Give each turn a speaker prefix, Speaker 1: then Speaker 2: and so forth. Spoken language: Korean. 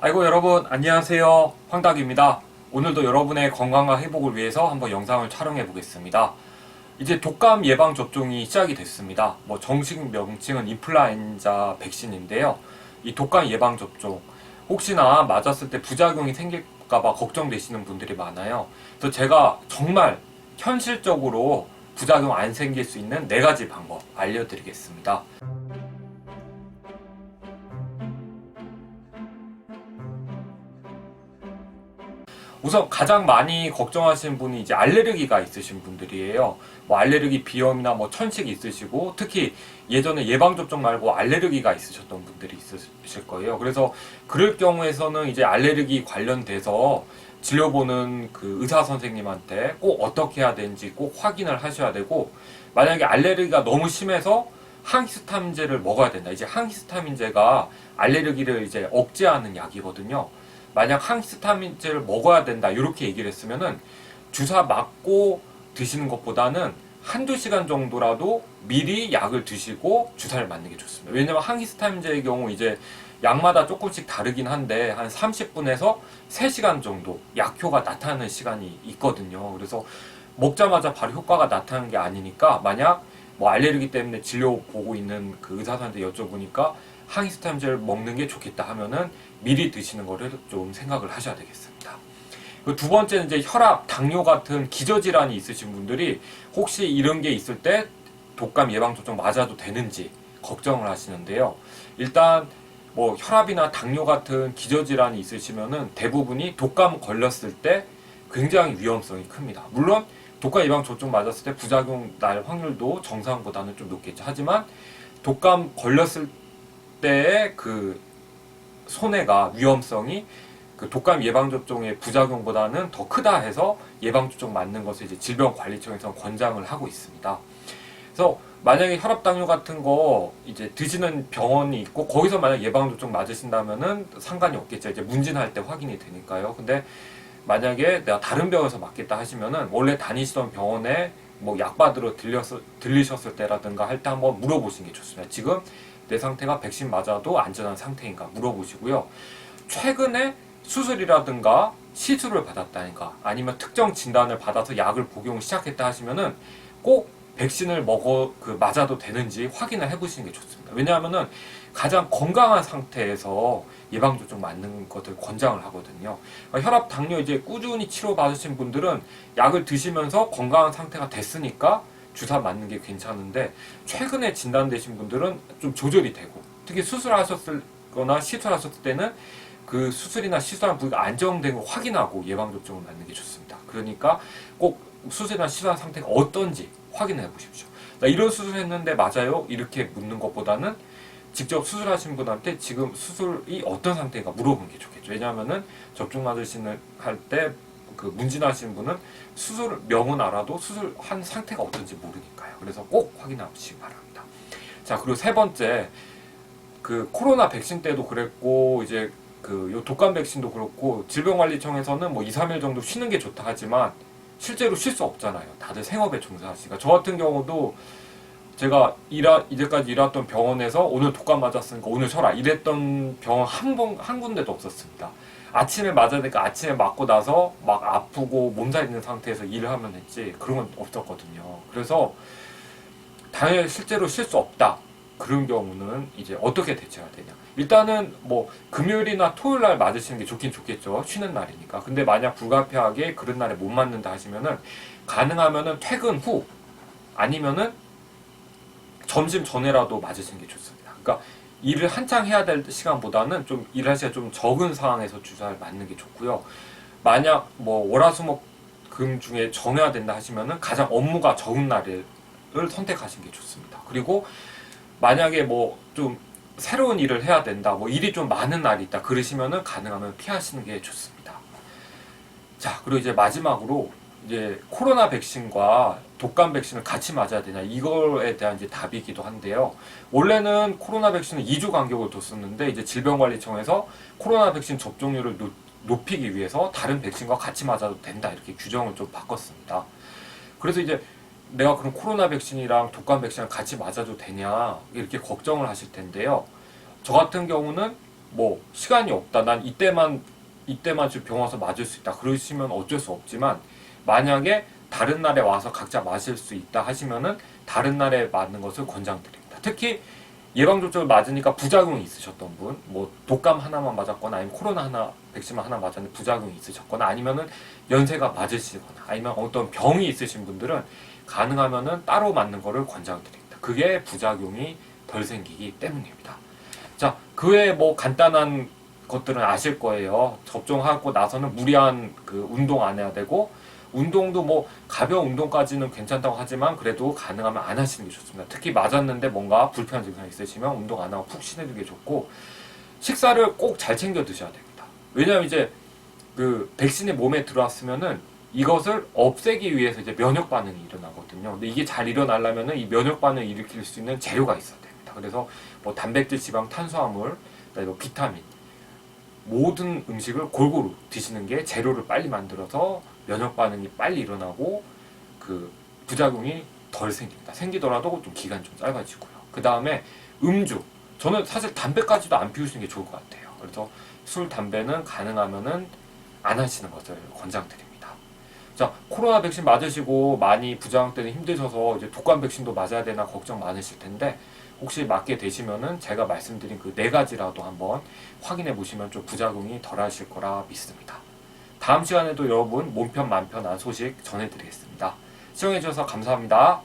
Speaker 1: 아이고 여러분 안녕하세요. 황닭입니다. 오늘도 여러분의 건강과 회복을 위해서 한번 영상을 촬영해 보겠습니다. 이제 독감 예방 접종이 시작이 됐습니다. 뭐 정식 명칭은 인플루엔자 백신인데요. 이 독감 예방 접종 혹시나 맞았을 때 부작용이 생길까봐 걱정되시는 분들이 많아요. 그래서 제가 정말 현실적으로 부작용 안 생길 수 있는 네 가지 방법 알려드리겠습니다 우선 가장 많이 걱정하시는 분이 이제 알레르기가 있으신 분들이에요. 뭐 알레르기 비염이나 뭐 천식 있으시고 특히 예전에 예방 접종 말고 알레르기가 있으셨던 분들이 있으실 거예요. 그래서 그럴 경우에서는 이제 알레르기 관련돼서 진료보는 그 의사 선생님한테 꼭 어떻게 해야 되는지 꼭 확인을 하셔야 되고 만약에 알레르기가 너무 심해서 항히스타민제를 먹어야 된다. 이제 항히스타민제가 알레르기를 이제 억제하는 약이거든요. 만약 항히스타민제를 먹어야 된다 이렇게 얘기를 했으면은 주사 맞고 드시는 것보다는 한두 시간 정도라도 미리 약을 드시고 주사를 맞는 게 좋습니다. 왜냐면 항히스타민제의 경우 이제 약마다 조금씩 다르긴 한데 한 30분에서 3시간 정도 약효가 나타나는 시간이 있거든요. 그래서 먹자마자 바로 효과가 나타나는 게 아니니까 만약 뭐 알레르기 때문에 진료 보고 있는 그 의사한테 여쭤보니까 항히스타민제를 먹는 게 좋겠다 하면은 미리 드시는 거를 좀 생각을 하셔야 되겠습니다. 두 번째는 이제 혈압, 당뇨 같은 기저질환이 있으신 분들이 혹시 이런 게 있을 때 독감 예방 접종 맞아도 되는지 걱정을 하시는데요. 일단 뭐 혈압이나 당뇨 같은 기저질환이 있으시면은 대부분이 독감 걸렸을 때 굉장히 위험성이 큽니다. 물론 독감 예방 접종 맞았을 때 부작용 날 확률도 정상보다는 좀 높겠죠. 하지만 독감 걸렸을 때의 그 손해가 위험성이 그 독감 예방 접종의 부작용보다는 더 크다 해서 예방 접종 맞는 것을 이제 질병관리청에서 권장을 하고 있습니다. 그래서 만약에 혈압 당뇨 같은 거 이제 드시는 병원이 있고 거기서 만약 예방 접종 맞으신다면은 상관이 없겠죠. 이제 문진할 때 확인이 되니까요. 근데 만약에 내가 다른 병원에서 맞겠다 하시면은 원래 다니시던 병원에 뭐 약 받으러 들렸 들리셨을 때라든가 할 때 한번 물어보시는 게 좋습니다. 지금 내 상태가 백신 맞아도 안전한 상태인가 물어보시고요. 최근에 수술이라든가 시술을 받았다니까 아니면 특정 진단을 받아서 약을 복용 시작했다 하시면은 꼭 백신을 먹어 그 맞아도 되는지 확인을 해보시는 게 좋습니다. 왜냐하면은 가장 건강한 상태에서 예방 접종 맞는 것을 권장을 하거든요. 그러니까 혈압, 당뇨 이제 꾸준히 치료 받으신 분들은 약을 드시면서 건강한 상태가 됐으니까 주사 맞는 게 괜찮은데 최근에 진단되신 분들은 좀 조절이 되고 특히 수술하셨을 거나 시술하셨을 때는 그 수술이나 시술한 부위가 안정된 거 확인하고 예방 접종을 맞는 게 좋습니다. 그러니까 꼭 수술이나 시술한 상태가 어떤지 확인해 보십시오. 나 이런 수술했는데 맞아요? 이렇게 묻는 것보다는 직접 수술하신 분한테 지금 수술이 어떤 상태인가 물어보는 게 좋겠죠. 왜냐하면은 접종 맞으시는 할 때 그 문진하신 분은 수술 명은 알아도 수술한 상태가 어떤지 모르니까요. 그래서 꼭 확인하시기 바랍니다. 자 그리고 세 번째 그 코로나 백신 때도 그랬고 이제 그요 독감 백신도 그렇고 질병관리청에서는 뭐 2, 3일 정도 쉬는 게 좋다 하지만 실제로 쉴 수 없잖아요. 다들 생업에 종사하시니까 저 같은 경우도 제가 일하, 이제까지 일했던 병원에서 오늘 독감 맞았으니까 오늘 쉬어라 이랬던 병원 한 번, 한 군데도 없었습니다. 아침에 맞아야 되니까 아침에 맞고 나서 막 아프고 몸살 있는 상태에서 일을 하면 했지 그런 건 없었거든요. 그래서 당연히 실제로 쉴 수 없다. 그런 경우는 이제 어떻게 대처해야 되냐. 일단은 뭐 금요일이나 토요일 날 맞으시는 게 좋긴 좋겠죠. 쉬는 날이니까. 근데 만약 불가피하게 그런 날에 못 맞는다 하시면은 가능하면은 퇴근 후 아니면은 점심 전에라도 맞으시는 게 좋습니다. 그러니까 일을 한창 해야 될 시간보다는 좀 일할 시간 좀 적은 상황에서 주사를 맞는 게 좋고요. 만약 뭐 월화수목 금 중에 정해야 된다 하시면은 가장 업무가 적은 날을 선택하시는 게 좋습니다. 그리고 만약에 뭐 좀 새로운 일을 해야 된다, 뭐 일이 좀 많은 날이 있다 그러시면은 가능하면 피하시는 게 좋습니다. 자, 그리고 이제 마지막으로 이제 코로나 백신과 독감 백신을 같이 맞아야 되냐 이거에 대한 이제 답이기도 한데요. 원래는 코로나 백신은 2주 간격을 뒀었는데 이제 질병관리청에서 코로나 백신 접종률을 높, 높이기 위해서 다른 백신과 같이 맞아도 된다 이렇게 규정을 좀 바꿨습니다. 그래서 이제 내가 그럼 코로나 백신이랑 독감 백신을 같이 맞아도 되냐 이렇게 걱정을 하실 텐데요. 저 같은 경우는 뭐 시간이 없다. 난 이때만 이때만 지금 병 와서 맞을 수 있다. 그러시면 어쩔 수 없지만 만약에 다른 날에 와서 각자 마실 수 있다 하시면은 다른 날에 맞는 것을 권장드립니다. 특히 예방접종을 맞으니까 부작용이 있으셨던 분, 뭐 독감 하나만 맞았거나 아니면 코로나 하나 백신만 하나 맞았는데 부작용이 있으셨거나 아니면은 연세가 맞으시거나 아니면 어떤 병이 있으신 분들은 가능하면은 따로 맞는 거를 권장드립니다. 그게 부작용이 덜 생기기 때문입니다. 자, 그 외에 뭐 간단한 것들은 아실 거예요. 접종하고 나서는 무리한 그 운동 안 해야 되고 운동도 뭐 가벼운 운동까지는 괜찮다고 하지만 그래도 가능하면 안 하시는 게 좋습니다. 특히 맞았는데 뭔가 불편한 증상이 있으시면 운동 안 하고 푹 쉬는 게 좋고 식사를 꼭 잘 챙겨 드셔야 됩니다. 왜냐하면 이제 그 백신이 몸에 들어왔으면은 이것을 없애기 위해서 이제 면역 반응이 일어나거든요. 근데 이게 잘 일어나려면은 이 면역 반응을 일으킬 수 있는 재료가 있어야 됩니다. 그래서 뭐 단백질, 지방, 탄수화물, 그다음에 뭐 비타민 모든 음식을 골고루 드시는 게 재료를 빨리 만들어서 면역 반응이 빨리 일어나고 그 부작용이 덜 생깁니다. 생기더라도 좀 기간 좀 짧아지고요. 그 다음에 음주. 저는 사실 담배까지도 안 피우시는 게 좋을 것 같아요. 그래서 술, 담배는 가능하면은 안 하시는 것을 권장드립니다. 자, 코로나 백신 맞으시고 많이 부작용 때문에 힘드셔서 이제 독감 백신도 맞아야 되나 걱정 많으실 텐데 혹시 맞게 되시면은 제가 말씀드린 그 네 가지라도 한번 확인해 보시면 좀 부작용이 덜 하실 거라 믿습니다. 다음 시간에도 여러분 몸편 만편 한 소식 전해드리겠습니다. 시청해 주셔서 감사합니다.